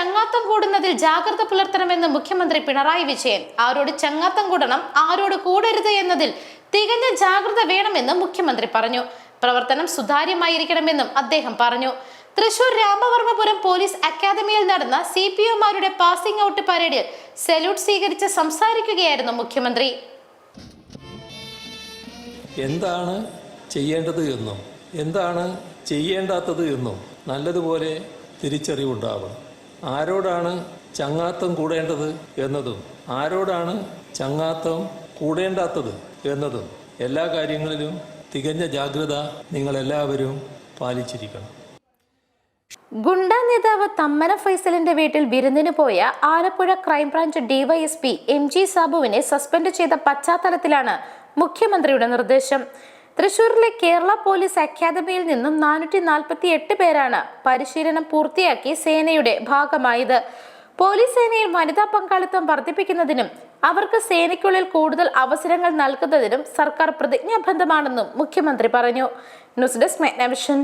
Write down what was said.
ചങ്ങാത്തം കൂടുന്നതിൽ ജാഗ്രത പുലർത്തണമെന്ന് മുഖ്യമന്ത്രി പിണറായി വിജയൻ. ആരോട് ചങ്ങാത്തം കൂടണം ആരോട് കൂടരുത് എന്നതിൽ തികഞ്ഞ ജാഗ്രത വേണമെന്നും മുഖ്യമന്ത്രി പറഞ്ഞു. പ്രവർത്തനം സുതാര്യമായിരിക്കണമെന്നും അദ്ദേഹം പറഞ്ഞു. തൃശൂർ രാമവർമ്മപുരം പോലീസ് അക്കാദമിയിൽ നടന്ന സി പി ഒമാരുടെ പാസിംഗ് ഔട്ട് പരേഡിൽ സല്യൂട്ട് സ്വീകരിച്ച് സംസാരിക്കുകയായിരുന്നു മുഖ്യമന്ത്രി. എന്താണ് ചെയ്യേണ്ടത് എന്നും എന്താണ് ചെയ്യേണ്ടാത്തത് എന്നും നല്ലതുപോലെ തിരിച്ചറിവുണ്ടാവണം. ആരോടാണ് ചങ്ങാത്തം കൂടേണ്ടത് എന്നതും ആരോടാണ് ചങ്ങാത്തം കൂടേണ്ടാത്തത് എന്നതും എല്ലാ കാര്യങ്ങളിലും തികഞ്ഞ ജാഗ്രത നിങ്ങളെല്ലാവരും പാലിച്ചിരിക്കണം. ഗുണ്ട നേതാവ് തമ്മന ഫൈസലിന്റെ വീട്ടിൽ വിരുന്നിന് പോയ Alappuzha crime branch DYSP M G സാബുവിനെ suspend ചെയ്ത പശ്ചാത്തലത്തിലാണ് മുഖ്യമന്ത്രിയുടെ നിർദ്ദേശം. തൃശൂരിലെ കേരള പോലീസ് അക്കാദമിയിൽ നിന്നും നാനൂറ്റി നാൽപ്പത്തി എട്ട് പേരാണ് പരിശീലനം പൂർത്തിയാക്കി സേനയുടെ ഭാഗമായത്. പോലീസ് സേനയിൽ വനിതാ പങ്കാളിത്തം വർദ്ധിപ്പിക്കുന്നതിനും അവർക്ക് സേനയ്ക്കുള്ളിൽ കൂടുതൽ അവസരങ്ങൾ നൽകുന്നതിനും സർക്കാർ പ്രതിജ്ഞാബദ്ധമാണെന്നും മുഖ്യമന്ത്രി പറഞ്ഞു. News desk മെഗ്നവിഷൻ